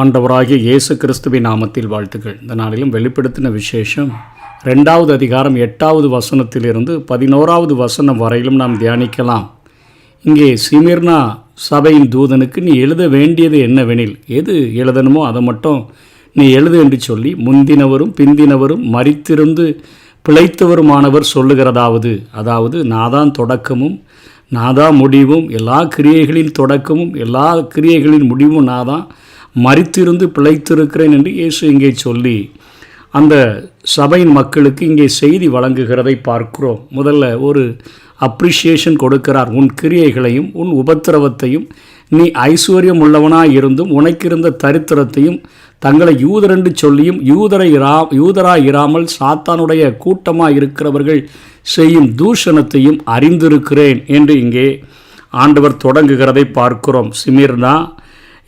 ஆண்டவராகிய இயேசு கிறிஸ்துவின் நாமத்தில் வாழ்த்துக்கள். இந்த நாளிலும் வெளிப்படுத்தின விசேஷம் ரெண்டாவது அதிகாரம் எட்டாவது வசனத்திலிருந்து பதினோராவது வசனம் வரையிலும் நாம் தியானிக்கலாம். இங்கே சிமிர்னா சபையின் தூதனுக்கு நீ எழுத வேண்டியது என்னவெனில் எது எழுதணுமோ அதை மட்டும் நீ எழுது என்று சொல்லி முந்தினவரும் பிந்தினவரும் மறித்திருந்து பிழைத்தவருமானவர் சொல்லுகிறதாவது. அதாவது நாதான் தொடக்கமும் நாதான் முடிவும் எல்லா கிரியைகளின் தொடக்கமும் எல்லா கிரியைகளின் முடிவும் நாதான் மறித்திருந்து பிழைத்திருக்கிறேன் என்று இயேசு இங்கே சொல்லி அந்த சபையின் மக்களுக்கு இங்கே செய்தி வழங்குகிறதை பார்க்கிறோம். முதல்ல ஒரு அப்ரிஷியேஷன் கொடுக்கிறார். உன் கிரியைகளையும் உன் உபத்திரவத்தையும் நீ ஐஸ்வர்யம் உள்ளவனாக இருந்தும் உனக்கிருந்த தரித்திரத்தையும் தங்களை யூதரென்று சொல்லியும் யூதரை இரா யூதராக இராமல் சாத்தானுடைய கூட்டமாக இருக்கிறவர்கள் செய்யும் தூஷணத்தையும் அறிந்திருக்கிறேன் என்று இங்கே ஆண்டவர் தொடங்குகிறதை பார்க்கிறோம். சிமிர்னா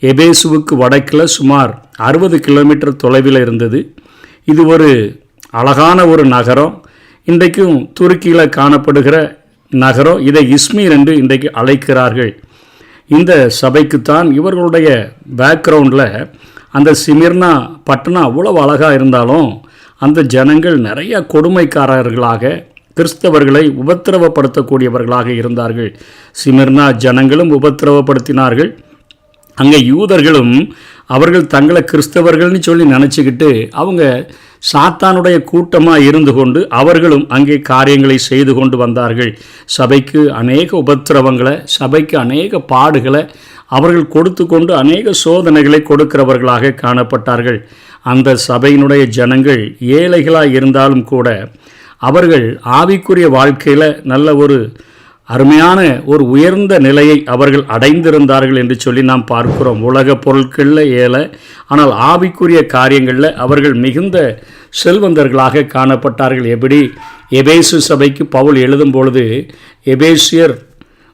எபேசுவுக்கு வடக்கில் சுமார் அறுபது கிலோமீட்டர் தொலைவில் இருந்தது. இது ஒரு அழகான ஒரு நகரம். இன்றைக்கும் துருக்கியில் காணப்படுகிற நகரம் இதை இஸ்மீர் என்று இன்றைக்கு அழைக்கிறார்கள். இந்த சபைக்குத்தான் இவர்களுடைய பேக்ரவுண்டில் அந்த சிமிர்னா பட்டணம் அவ்வளவு அழகாக இருந்தாலும் அந்த ஜனங்கள் நிறைய கொடுமைக்காரர்களாக கிறிஸ்தவர்களை உபத்திரவப்படுத்தக்கூடியவர்களாக இருந்தார்கள். சிமிர்னா ஜனங்களும் உபத்திரவப்படுத்தினார்கள். அங்கே யூதர்களும் அவர்கள் தங்களை கிறிஸ்தவர்கள்னு சொல்லி நினச்சிக்கிட்டு அவங்க சாத்தானுடைய கூட்டமாக இருந்து கொண்டு அவர்களும் அங்கே காரியங்களை செய்து கொண்டு வந்தார்கள். சபைக்கு அநேக உபத்திரவங்களை சபைக்கு அநேக பாடுகளை அவர்கள் கொடுத்து கொண்டு அநேக சோதனைகளை கொடுக்கிறவர்களாக காணப்பட்டார்கள். அந்த சபையினுடைய ஜனங்கள் ஏழைகளாக இருந்தாலும் கூட அவர்கள் ஆவிக்குரிய வாழ்க்கையில் நல்ல ஒரு அருமையான ஒரு உயர்ந்த நிலையை அவர்கள் அடைந்திருந்தார்கள் என்று சொல்லி நாம் பார்க்கிறோம். உலக பொருட்களில் ஏழை ஆனால் ஆவிக்குரிய காரியங்களில் அவர்கள் மிகுந்த செல்வந்தர்களாக காணப்பட்டார்கள். எப்படி? எபேசு சபைக்கு பவுல் எழுதும் பொழுது எபேசியர்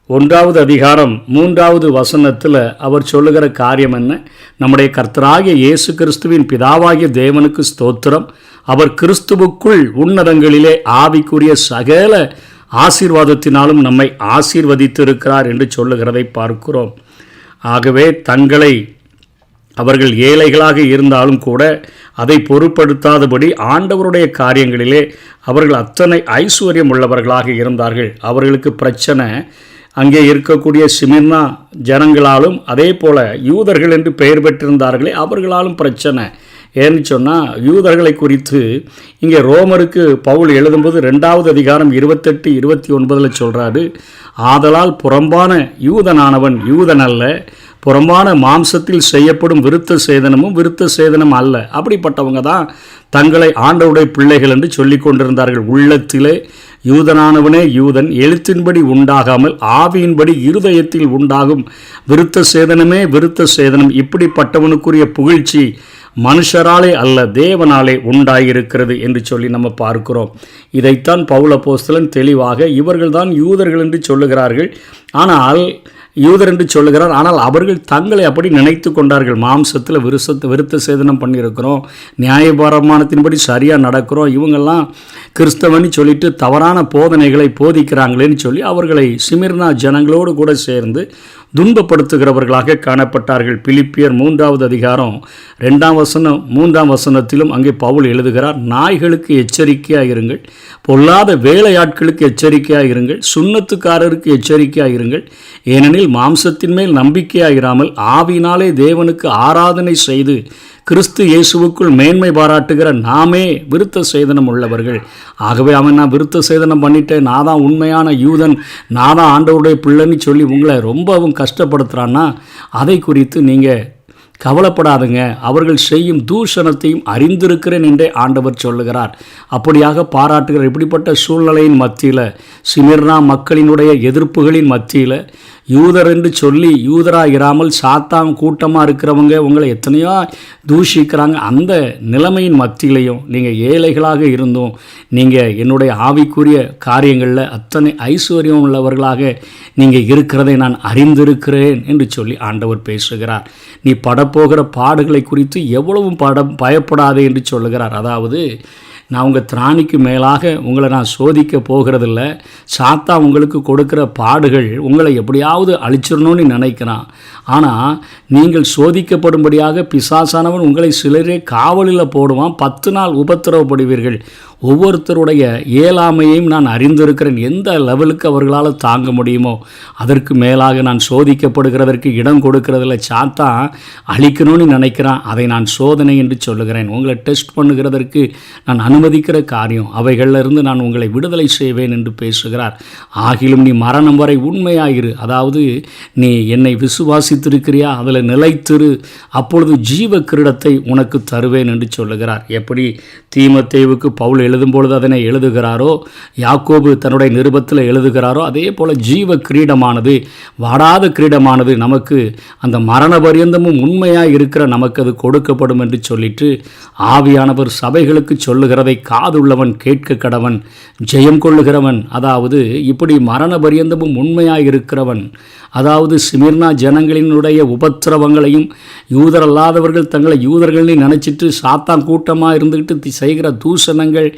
ஒன்றாவது அதிகாரம் மூன்றாவது வசனத்தில் அவர் சொல்லுகிற காரியம் என்ன? நம்முடைய கர்த்தராகிய இயேசு கிறிஸ்துவின் பிதாவாகிய தேவனுக்கு ஸ்தோத்திரம். அவர் கிறிஸ்துவுக்குள் உன்னதங்களிலே ஆவிக்குரிய சகல ஆசீர்வாதத்தினாலும் நம்மை ஆசீர்வதித்திருக்கிறார் என்று சொல்லுகிறதை பார்க்கிறோம். ஆகவே தங்களை அவர்கள் ஏழைகளாக இருந்தாலும் கூட அதை பொருட்படுத்தாதபடி ஆண்டவருடைய காரியங்களிலே அவர்கள் அத்தனை ஐஸ்வர்யம் உள்ளவர்களாக இருந்தார்கள். அவர்களுக்கு பிரச்சனை அங்கே இருக்கக்கூடிய சிமிர்னா ஜனங்களாலும் அதே போல யூதர்கள் என்று பெயர் பெற்றிருந்தார்களே அவர்களாலும் பிரச்சனை. ஏன்னு சொன்னால் யூதர்களை குறித்து இங்கே ரோமருக்கு பவுல் எழுதும்போது ரெண்டாவது அதிகாரம் இருபத்தெட்டு இருபத்தி ஒன்பதில் சொல்கிறாரு ஆதலால் புறம்பான யூதனானவன் யூதன் அல்ல புறம்பான மாம்சத்தில் செய்யப்படும் விருத்த சேதனமும் விருத்த சேதனம் அல்ல. அப்படிப்பட்டவங்க தான் தங்களை ஆண்டவுடைய பிள்ளைகள் என்று சொல்லி கொண்டிருந்தார்கள். உள்ளத்திலே யூதனானவனே யூதன் எழுத்தின்படி உண்டாகாமல் ஆவியின்படி இருதயத்தில் உண்டாகும் விருத்த சேதனமே விருத்த சேதனம். இப்படிப்பட்டவனுக்குரிய புகழ்ச்சி மனுஷராலே அல்ல தேவனாலே உண்டாயிருக்கிறது என்று சொல்லி நம்ம பார்க்கிறோம். இதைத்தான் பவுல போஸ்தலன் தெளிவாக இவர்கள்தான் யூதர்கள் என்று சொல்லுகிறார்கள். ஆனால் யூதர் என்று சொல்லுகிறார் ஆனால் அவர்கள் தங்களை அப்படி நினைத்து கொண்டார்கள். மாம்சத்தில் விருசத்து விருத்த சேதனம் பண்ணியிருக்கிறோம். நியாயபாரமானத்தின்படி சரியாக நடக்கிறோம். இவங்கெல்லாம் கிறிஸ்தவன்னு சொல்லிட்டு தவறான போதனைகளை போதிக்கிறாங்களேன்னு சொல்லி அவர்களை சிமிர்னா ஜனங்களோடு கூட சேர்ந்து துன்பப்படுத்துகிறவர்களாக காணப்பட்டார்கள். பிலிப்பியர் மூன்றாவது அதிகாரம் ரெண்டாம் வசனம் மூன்றாம் வசனத்திலும் அங்கே பவுல் எழுதுகிறார் நாய்களுக்கு எச்சரிக்கையாக இருங்கள் பொல்லாத வேலையாட்களுக்கு எச்சரிக்கையாக இருங்கள் சுண்ணத்துக்காரருக்கு எச்சரிக்கையாக இருங்கள். ஏனெனில் மாம்சத்தின் மேல் நம்பிக்கையாயிராமல் ஆவினாலே தேவனுக்கு ஆராதனை செய்து கிறிஸ்து இயேசுவுக்குள் மேன்மை பாராட்டுகிற நாமே விருத்த சேதனம் உள்ளவர்கள். ஆகவே அவன் நான் விருத்த சேதனம் பண்ணிட்டேன். நான் தான் உண்மையான யூதன். நான் தான் ஆண்டவருடைய பிள்ளைன்னு சொல்லி உங்களை ரொம்பவும் கஷ்டப்படுத்துகிறான்னா அதை குறித்து நீங்கள் கவலைப்படாதுங்க. அவர்கள் செய்யும் தூஷணத்தையும் அறிந்திருக்கிறேன் என்றே ஆண்டவர் சொல்லுகிறார். அப்படியாக பாராட்டுகிறார் இப்படிப்பட்ட சூழ்நிலையின் மத்தியில் சிமிர்னா மக்களினுடைய எதிர்ப்புகளின் மத்தியில் யூதர் என்று சொல்லி யூதராக இராமல் சாத்தாம் கூட்டமாக இருக்கிறவங்க உங்களை எத்தனையோ தூஷிக்கிறாங்க. அந்த நிலைமையின் மத்தியிலையும் நீங்கள் ஏழைகளாக இருந்தும் நீங்கள் என்னுடைய ஆவிக்குரிய காரியங்களில் அத்தனை ஐஸ்வர்யம் உள்ளவர்களாக நீங்கள் இருக்கிறதை நான் அறிந்திருக்கிறேன் என்று சொல்லி ஆண்டவர் பேசுகிறார். நீ படப்போகிற பாடுகளை குறித்து எவ்வளவும் படம் பயப்படாதே என்று சொல்லுகிறார். அதாவது நான் உங்கள் திராணிக்கு மேலாக உங்களை நான் சோதிக்க போகிறதில்ல. சாத்தா உங்களுக்கு கொடுக்குற பாடுகள் உங்களை எப்படியாவது அழிச்சிடணும்னு நினைக்கிறான். ஆனால் நீங்கள் சோதிக்கப்படும்படியாக பிசாசானவன் உங்களை சிலரே காவலில் போடுவான். பத்து நாள் உபத்திரவப்படுவீர்கள். ஒவ்வொருத்தருடைய இயலாமையையும் நான் அறிந்திருக்கிறேன். எந்த லெவலுக்கு அவர்களால் தாங்க முடியுமோ அதற்கு மேலாக நான் சோதிக்கப்படுகிறதற்கு இடம் கொடுக்கறதில்ல. சாத்தான் அழிக்கணும்னு நினைக்கிறான். அதை நான் சோதனை என்று சொல்லுகிறேன். உங்களை டெஸ்ட் பண்ணுகிறதற்கு நான் அனுமதிக்கிற காரியம் அவைகளிலிருந்து நான் உங்களை விடுதலை செய்வேன் என்று பேசுகிறார். ஆகிலும் நீ மரணம் வரை உண்மையாயிரு. அதாவது நீ என்னை விசுவாசித்திருக்கிறியா? அதில் நிலைத்திரு. அப்பொழுது ஜீவ கிரீடத்தை உனக்கு தருவேன் என்று சொல்லுகிறார். எப்படி? தீமத்தேவுக்கு பவுல் எழுதும்பொழுது அதனை எழுதுகிறாரோ யாக்கோபு தன்னுடைய நிருபத்தில் எழுதுகிறாரோ அதே போல் ஜீவ கிரீடமானது வாடாத கிரீடமானது நமக்கு அந்த மரண பரியந்தமும் உண்மையாக இருக்கிற நமக்கு அது கொடுக்கப்படும் என்று சொல்லிட்டு ஆவியானவர் சபைகளுக்கு சொல்லுகிறதை காதுள்ளவன் கேட்க கடவன் ஜெயம் கொள்ளுகிறவன் அதாவது இப்படி மரண பரியந்தமும் உண்மையாக இருக்கிறவன் அதாவது சிமிர்னா ஜனங்களினுடைய உபத்திரவங்களையும் யூதர் அல்லாதவர்கள் தங்களை யூதர்கள்னு நினச்சிட்டு சாத்தான் கூட்டமாக இருந்துக்கிட்டு செய்கிற தூஷணங்கள்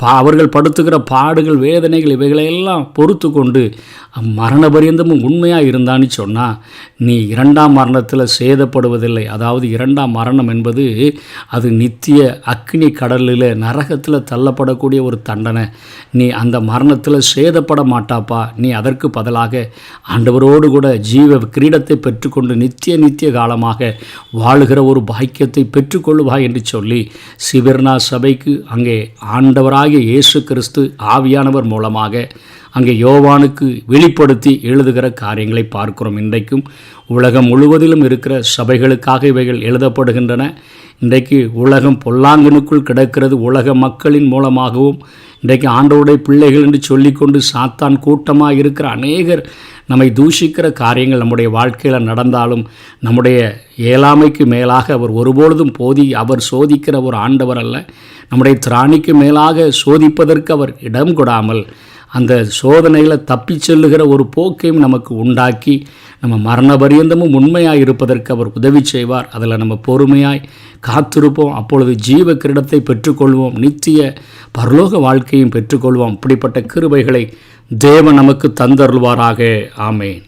பா அவர்கள் படுத்துகிற பாடுகள் வேதனைகள் இவைகளையெல்லாம் பொறுத்து கொண்டு மரண பரியந்தமும் உண்மையாக இருந்தான்னு சொன்னால் நீ இரண்டாம் மரணத்தில் சேதப்படுவதில்லை. அதாவது இரண்டாம் மரணம் என்பது அது நித்திய அக்னி கடலில் நரகத்தில் தள்ளப்படக்கூடிய ஒரு தண்டனை. நீ அந்த மரணத்தில் சேதப்பட மாட்டாப்பா. நீ அதற்கு பதிலாக ஆண்டவரோடு கூட ஜீவ கிரீடத்தை பெற்றுக்கொண்டு நித்திய நித்திய காலமாக வாழுகிற ஒரு பாக்கியத்தை பெற்றுக்கொள்ளுவாய் என்று சொல்லி சிவர்ணா சபைக்கு அங்கே ஆண்டவராகிய இயேசு கிறிஸ்து ஆவியானவர் மூலமாக அங்கே யோவானுக்கு வெளிப்படுத்தி எழுதுகிற காரியங்களை பார்க்கிறோம். இன்றைக்கும் உலகம் முழுவதிலும் இருக்கிற சபைகளுக்காக இவைகள் எழுதப்படுகின்றன. இன்றைக்கு உலகம் பொல்லாங்கனுக்குள் கிடக்கிறது. உலக மக்களின் மூலமாகவும் இன்றைக்கு ஆண்டோடைய பிள்ளைகள் என்று சொல்லிக்கொண்டு சாத்தான் கூட்டமாக இருக்கிற அநேகர் நம்மை தூஷிக்கிற காரியங்கள் நம்முடைய வாழ்க்கையில் நடந்தாலும் நம்முடைய ஏழாமைக்கு மேலாக அவர் ஒருபொழுதும் போதி அவர் சோதிக்கிற ஒரு ஆண்டவர் அல்ல. நம்முடைய திராணிக்கு மேலாக சோதிப்பதற்கு அவர் இடம் கொடாமல் அந்த சோதனையில் தப்பி செல்லுகிற ஒரு போக்கையும் நமக்கு உண்டாக்கி நம்ம மரண பரியந்தமும் உண்மையாக இருப்பதற்கு அவர் உதவி செய்வார். அதில் நம்ம பொறுமையாய் காத்திருப்போம். அப்பொழுது ஜீவ கிரீடத்தை பெற்றுக்கொள்வோம். நித்திய பரலோக வாழ்க்கையும் பெற்றுக்கொள்வோம். இப்படிப்பட்ட கிருபைகளை தேவன் நமக்கு தந்தருள்வாராக. ஆமேன்.